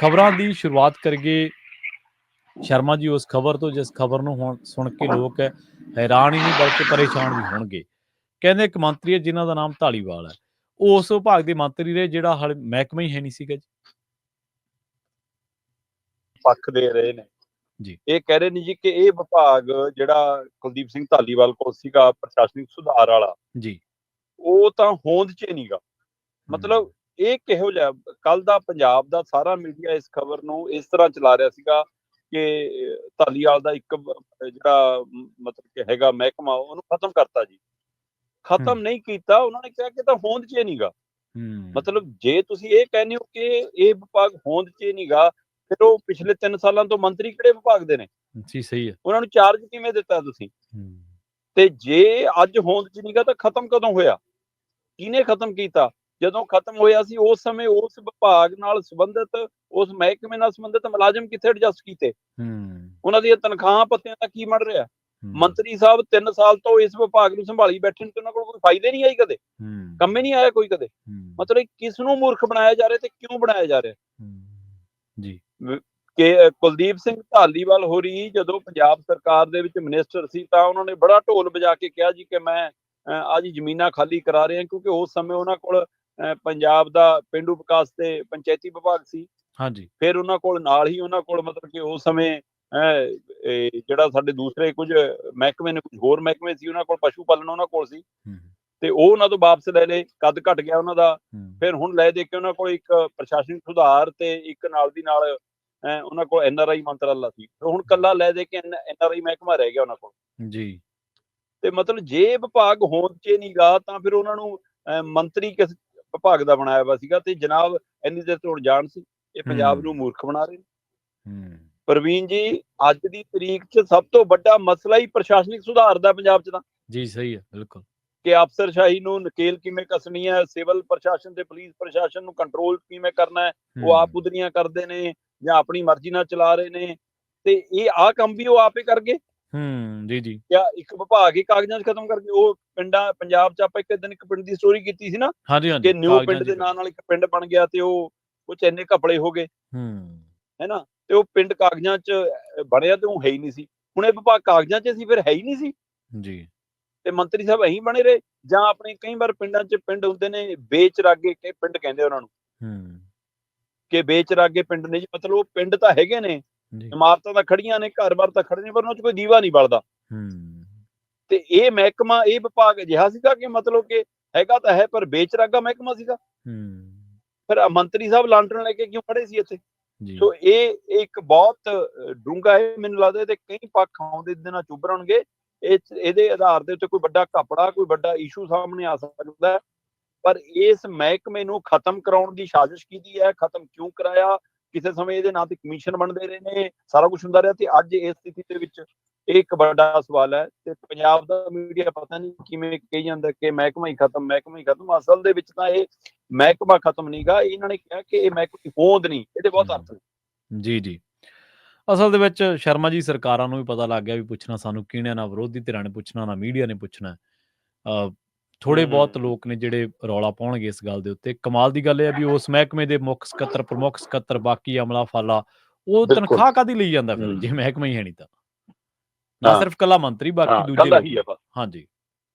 ਖਬਰਾਂ ਦੀ ਸ਼ੁਰੂਆਤ ਕਰੀਏ। ਸ਼ਰਮਾ ਜੀ ਉਸ ਖਬਰ ਤੋਂ ਜਿਸ ਖਬਰ ਨੂੰ ਹੁਣ ਸੁਣ ਕੇ ਲੋਕ ਹੈਰਾਨ ਹੀ ਨਹੀਂ ਬਲਕਿ ਪਰੇਸ਼ਾਨ ਵੀ ਹੋਣਗੇ। ਕਹਿੰਦੇ ਇੱਕ ਮੰਤਰੀ ਹੈ ਜਿਨ੍ਹਾਂ ਦਾ ਨਾਮ ਢਾਲੀਵਾਲ ਹੈ। ਉਹ ਉਸ ਵਿਭਾਗ ਦੇ ਮੰਤਰੀ ਰਹੇ ਜਿਹੜਾ ਹਾਲੇ ਮਹਿਕਮਾ ਹੀ ਹੈ ਨਹੀਂ ਸੀਗਾ ਜੀ। ਪੱਖ ਦੇ ਰਹੇ ਨੇ। ਜੀ। ਇਹ ਕਹਿ ਰਹੇ ਨੇ ਜੀ ਕਿ ਇਹ ਵਿਭਾਗ ਜਿਹੜਾ ਕੁਲਦੀਪ ਸਿੰਘ ਧਾਲੀਵਾਲ ਕੋਲ ਸੀਗਾ ਪ੍ਰਸ਼ਾਸਨਿਕ ਸੁਧਾਰ ਵਾਲਾ ਜੀ। ਉਹ ਤਾਂ ਹੋਂਦ 'ਚ ਨਹੀਂਗਾ ਮਤਲਬ ਇਹ ਕਿਹੋ ਜਿਹਾ ਕੱਲ ਦਾ ਪੰਜਾਬ ਦਾ ਸਾਰਾ ਮੀਡੀਆ ਇਸ ਖਬਰ ਨੂੰ ਇਸ ਤਰ੍ਹਾਂ ਚਲਾ ਰਿਹਾ ਸੀਗਾ ਕਿ ਧਾਲੀਵਾਲ ਦਾ ਇੱਕ ਜਿਹੜਾ ਮਤਲਬ ਕਿ ਹੈਗਾ ਮਹਿਕਮਾ ਉਹਨੂੰ ਖਤਮ ਕਰਤਾ ਜੀ। ਖਤਮ। ਨਹੀਂ ਕੀਤਾ ਉਹਨਾਂ ਨੇ ਕਿਹਾ ਕਿ ਤਾਂ ਹੋਂਦ 'ਚ ਨਹੀਂਗਾ। ਮਤਲਬ ਜੇ ਤੁਸੀਂ ਇਹ ਕਹਿੰਦੇ ਹੋ ਕਿ ਇਹ ਵਿਭਾਗ ਹੋਂਦ 'ਚ ਨਹੀਂਗਾ ਫਿਰ ਉਹ ਪਿਛਲੇ 3 ਸਾਲਾਂ ਤੋਂ ਮੰਤਰੀ ਕਿਹੜੇ ਵਿਭਾਗ ਦੇ ਨੇ? ਜੀ ਸਹੀ ਹੈ। ਉਹਨਾਂ ਨੂੰ ਚਾਰਜ ਕਿਵੇਂ ਦਿੱਤਾ ਤੁਸੀਂ? ਤੇ ਜੇ ਅੱਜ ਹੋਂਦ 'ਚ ਨਹੀਂਗਾ ਤਾਂ ਖਤਮ ਕਦੋਂ ਹੋਇਆ? ਕਿਹਨੇ ਖਤਮ ਕੀਤਾ? ਜਦੋਂ ਖਤਮ ਹੋਇਆ ਸੀ ਉਸ ਸਮੇਂ ਉਸ ਵਿਭਾਗ ਨਾਲ ਸੰਬੰਧਿਤ ਉਸ ਮਹਿਕਮੇ ਨਾਲ ਸੰਬੰਧਿਤ ਮੁਲਾਜ਼ਮ ਕਿੱਥੇ ਐਡਜਸਟ ਕੀਤੇ? ਹੂੰ। ਉਹਨਾਂ ਦੀਆਂ ਤਨਖਾਹਾਂ ਪੱਤਿਆਂ ਦਾ ਕੀ ਬਣ ਰਿਹਾ? ਮੰਤਰੀ ਸਾਹਿਬ 3 ਸਾਲ ਤੋਂ ਇਸ ਵਿਭਾਗ ਨੂੰ ਸੰਭਾਲੀ ਬੈਠੇ ਨੇ ਤੇ ਉਹਨਾਂ ਕੋਲ ਕੋਈ ਫਾਇਦੇ ਨਹੀਂ ਆਈ ਕਦੇ? ਕੰਮ ਨਹੀਂ ਆਇਆ ਕੋਈ ਕਦੇ? ਮਤਲਬ ਕਿਸ ਨੂੰ ਮੂਰਖ ਬਣਾਇਆ ਜਾ ਰਿਹਾ ਤੇ ਕਿਉਂ ਬਣਾਇਆ ਜਾ ਰਿਹਾ? ਜੀ। ਕਿ ਕੁਲਦੀਪ ਸਿੰਘ ਢਾਲੀਵਾਲ ਹੋਰੀ ਜਦੋਂ ਪੰਜਾਬ ਸਰਕਾਰ ਦੇ ਵਿੱਚ ਮਿਨਿਸਟਰ ਸੀ ਤਾਂ ਉਹਨਾਂ ਨੇ ਬੜਾ ਢੋਲ ਵਜਾ ਕੇ ਕਿਹਾ ਜੀ ਕਿ ਮੈਂ ਆ ਜੀ ਜ਼ਮੀਨਾਂ ਖਾਲੀ ਕਰਾ ਰਿਹਾ ਕਿਉਂਕਿ ਉਸ ਸਮੇਂ ਉਹਨਾਂ ਕੋਲ ਪੰਜਾਬ ਦਾ ਪਿੰਡੂ ਵਿਕਾਸ ਤੇ ਪੰਚਾਇਤੀ ਵਿਭਾਗ ਸੀ। ਹਾਂਜੀ। ਫਿਰ ਉਹਨਾਂ ਕੋਲ ਨਾਲ ਹੀ ਉਹਨਾਂ ਕੋਲ ਮਤਲਬ ਕਿ ਉਸ ਸਮੇਂ ਜਿਹੜਾ ਸਾਡੇ ਦੂਸਰੇ ਕੁਝ ਮਹਿਕਮੇ ਨੇ ਕੁਝ ਹੋਰ ਮਹਿਕਮੇ ਸੀ ਉਹਨਾਂ ਕੋਲ ਪਸ਼ੂ ਪਾਲਣ ਉਹਨਾਂ ਕੋਲ ਸੀ। ਤੇ ਉਹ ਉਹਨਾਂ ਤੋਂ ਵਾਪਸ ਲੈ ਲਏ ਕੱਦ ਘਟ ਗਿਆ ਉਹਨਾਂ ਦਾ। ਫਿਰ ਹੁਣ ਲੈ ਦੇ ਕੇ ਉਹਨਾਂ ਕੋਲ ਇੱਕ ਪ੍ਰਸ਼ਾਸਨਿਕ ਸੁਧਾਰ ਤੇ ਇੱਕ ਨਾਲ ਦੀ ਨਾਲ ਉਹਨਾਂ ਕੋਲ ਐਨਆਰਆਈ ਮੰਤਰਾਲਾ ਸੀ। ਹੁਣ ਕੱਲਾ ਲੈ ਦੇ ਕੇ ਐਨਆਰਆਈ ਮਹਿਕਮਾ ਰਹਿ ਗਿਆ ਉਹਨਾਂ ਕੋਲ। ਜੀ। ਤੇ ਮਤਲਬ ਜੇ ਵਿਭਾਗ ਹੋਂਦ 'ਚ ਨਹੀਂਗਾ ਤਾਂ ਫਿਰ ਉਹਨਾਂ ਨੂੰ ਮੰਤਰੀ ਕਿਸ ਵਿਭਾਗ ਦਾ ਬਣਾਇਆ ਵਾ ਸੀਗਾ ਤੇ ਜਨਾਬ ਇੰਨੀ ਦੇਰ ਤੋਂ ਜਾਣ ਸੀ ਇਹ ਪੰਜਾਬ। ਨੂੰ ਮੂਰਖ ਬਣਾ ਰਹੇ ਨੇ। ਪ੍ਰਵੀਨ ਜੀ ਅੱਜ ਦੀ ਤਰੀਕ 'ਚ ਸਭ ਤੋਂ ਵੱਡਾ ਮਸਲਾ ਹੀ ਪ੍ਰਸ਼ਾਸਨਿਕ ਸੁਧਾਰ ਦਾ ਪੰਜਾਬ 'ਚ ਤਾਂ। ਜੀ ਸਹੀ ਹੈ ਬਿਲਕੁਲ। ਕਿ ਅਫਸਰਸ਼ਾਹੀ ਨੂੰ ਨਕੇਲ ਕਿਵੇਂ ਕੱਸਣੀ ਹੈ ਸਿਵਲ ਪ੍ਰਸ਼ਾਸਨ ਤੇ ਪੁਲਿਸ ਪ੍ਰਸ਼ਾਸਨ ਨੂੰ ਕੰਟਰੋਲ ਕਿਵੇਂ ਕਰਨਾ ਹੈ ਉਹ ਆਪ ਉਦਰੀਆਂ ਕਰਦੇ ਨੇ ਜਾਂ ਆਪਣੀ ਮਰਜ਼ੀ ਨਾਲ ਚਲਾ ਰਹੇ ਨੇ। ਤੇ ਇਹ ਆ ਕੰਮ ਵੀ ਉਹ ਆਪੇ ਕਰ ਗਏ ਹੂੰ ਜੀ ਜੀ। ਜਾਂ ਇੱਕ ਵਿਭਾਗ ਹੀ ਕਾਗਜ਼ਾਂ 'ਚ ਖਤਮ ਕਰ ਗਏ ਉਹ ਪਿੰਡਾਂ ਪੰਜਾਬ 'ਚ ਆਪਾਂ ਇੱਕ ਦਿਨ ਇੱਕ ਪਿੰਡ ਦੀ ਸਟੋਰੀ ਕੀਤੀ ਸੀ ਨਾ ਹਾਂਜੀ ਹਾਂਜੀ ਕਿ ਨਿਊ ਪਿੰਡ ਦੇ ਨਾਂ ਨਾਲ ਇੱਕ ਪਿੰਡ ਬਣ ਗਿਆ ਤੇ ਉਹ ਉਹ 'ਚ ਇੰਨੇ ਘਪਲੇ ਹੋ ਗਏ। ਹੂੰ। ਹੈਨਾ? ਤੇ ਉਹ ਪਿੰਡ ਕਾਗਜ਼ਾਂ 'ਚ ਬਣਿਆ ਤੇ ਉਹ ਹੈ ਹੀ ਨਹੀਂ ਸੀ। ਹੁਣ ਇਹ ਵਿਭਾਗ ਕਾਗਜ਼ਾਂ 'ਚ ਸੀ ਫਿਰ ਹੈ ਹੀ ਨਹੀਂ ਸੀ। ਜੀ। ਤੇ ਮੰਤਰੀ ਸਾਹਿਬ ਐਂ ਬਣੇ ਰਹੇ ਜਾਂ ਆਪਣੇ ਕਈ ਵਾਰ ਪਿੰਡਾਂ 'ਚ ਪਿੰਡ ਹੁੰਦੇ ਨੇ ਵੇਚ ਰਾਗੇ ਕੇ ਪਿੰਡ ਕਹਿੰਦੇ ਉਹਨਾਂ ਨੂੰ। ਹੂੰ। ਕਿ ਵੇਚ ਰਾਗੇ ਪਿੰਡ ਨੇ ਜੀ ਮਤਲਬ ਉਹ ਪਿੰਡ ਤਾਂ ਹੈਗੇ ਨੇ ਇਮਾਰਤਾਂ ਤਾਂ ਖੜੀਆਂ ਨੇ ਘਰ-ਬਾਰ ਤਾਂ ਖੜੇ ਨੇ ਪਰ ਉਹਨਾਂ 'ਚ ਕੋਈ ਦੀਵਾ ਨਹੀਂ ਬਲਦਾ। ਹੂੰ। ਤੇ ਇਹ ਮਹਿਕਮਾ ਇਹ ਵਿਭਾਗ ਅਜਿਹਾ ਸੀਗਾ ਕਿ ਮਤਲਬ ਕਿ ਹੈਗਾ ਤਾਂ ਹੈ ਪਰ ਵੇਚਰਾਗਾ ਮਹਿਕਮਾ ਸੀਗਾ। ਹੂੰ। ਫਿਰ ਮੰਤਰੀ ਸਾਹਿਬ ਲਾਂਟਣ ਲੈ ਕੇ ਕਿਉਂ ਖੜੇ ਸੀ ਇੱਥੇ? ਸੋ ਇਹ ਇੱਕ ਬਹੁਤ ਡੂੰਗਾ ਹੈ ਮੈਨੂੰ ਲੱਗਦਾ ਇਹਦੇ ਕਈ ਪੱਖ ਆਉਂਦੇ ਇਹਦੇ ਨਾਲ ਇਹ 'ਚ- ਇਹਦੇ ਆਧਾਰ ਦੇ ਉੱਤੇ ਕੋਈ ਵੱਡਾ ਕਪੜਾ ਕੋਈ ਵੱਡਾ ਇਸ਼ੂ ਸਾਹਮਣੇ ਆ ਸਕਦਾ ਪਰ ਇਸ ਮਹਿਕਮੇ ਨੂੰ ਖਤਮ ਕਰਾਉਣ ਦੀ ਸਾਜ਼ਿਸ਼ ਕੀਤੀ ਹੈ ਖਤਮ ਕਿਉਂ ਕਰਾਇਆ? ਕਿਸੇ ਸਮੇਂ ਇਹਦੇ ਨਾਂ ਤੇ ਕਮਿਸ਼ਨ ਬਣਦੇ ਰਹੇ ਨੇ, ਸਾਰਾ ਕੁਝ ਹੁੰਦਾ ਰਿਹਾ ਤੇ ਅੱਜ ਇਸ ਸਥਿਤੀ ਦੇ ਵਿੱਚ ਇਹ ਇੱਕ ਵੱਡਾ ਸਵਾਲ ਹੈ ਤੇ ਪੰਜਾਬ ਦਾ ਮੀਡੀਆ ਪਤਾ ਨਹੀਂ ਕਿਵੇਂ ਕਹੀ ਜਾਂਦਾ ਕਿ ਮਹਿਕਮਾ ਹੀ ਖਤਮ, ਮਹਿਕਮਾ ਹੀ ਖਤਮ। ਅਸਲ ਦੇ ਵਿੱਚ ਤਾਂ ਇਹ ਮਹਿਕਮਾ ਖਤਮ ਨਹੀਂਗਾ ਇਹਨਾਂ ਨੇ ਕਿਹਾ ਕਿ ਇਹ ਮਹਿਕਮੇ ਹੋਂਦ ਨਹੀਂ, ਇਹਦੇ ਬਹੁਤ ਅਰਥ ਨੇ। ਜੀ ਜੀ। ਅਸਲ ਦੇ ਵਿੱਚ ਸ਼ਰਮਾ ਜੀ ਸਰਕਾਰਾਂ ਨੂੰ ਵੀ ਪਤਾ ਲੱਗ ਗਿਆ ਵੀ ਪੁੱਛਣਾ ਸਾਨੂੰ ਕਿਹਨੇ ਨਾ ਵਿਰੋਧੀ ਧਿਰਾਂ ਨੇ ਪੁੱਛਣਾ, ਨਾ ਮੀਡੀਆ ਨੇ ਪੁੱਛਣਾ। ਅ ਥੋੜੇ। ਬਹੁਤ ਲੋਕ ਨੇ ਜਿਹੜੇ ਰੌਲਾ ਪਾਉਣਗੇ ਇਸ ਗੱਲ ਦੇ ਉੱਤੇ ਕਮਾਲ ਦੀ ਗੱਲ ਇਹ ਹੈ ਵੀ ਉਸ ਮਹਿਕਮੇ ਦੇ ਮੁੱਖ ਸਕੱਤਰ ਪ੍ਰਮੁੱਖ ਸਕੱਤਰ ਬਾਕੀ ਅਮਲਾ ਫਾਲਾ ਉਹ। ਤਨਖਾਹ ਕਾਦੀ ਲਈ ਜਾਂਦਾ ਫਿਰ। ਜੇ ਮਹਿਕਮਾ ਹੀ ਹੈ ਨਹੀਂ ਤਾਂ ਨਾ। ਸਿਰਫ ਕੱਲਾ ਮੰਤਰੀ ਬਾਕੀ ਦੂਜੇ ਹਾਂਜੀ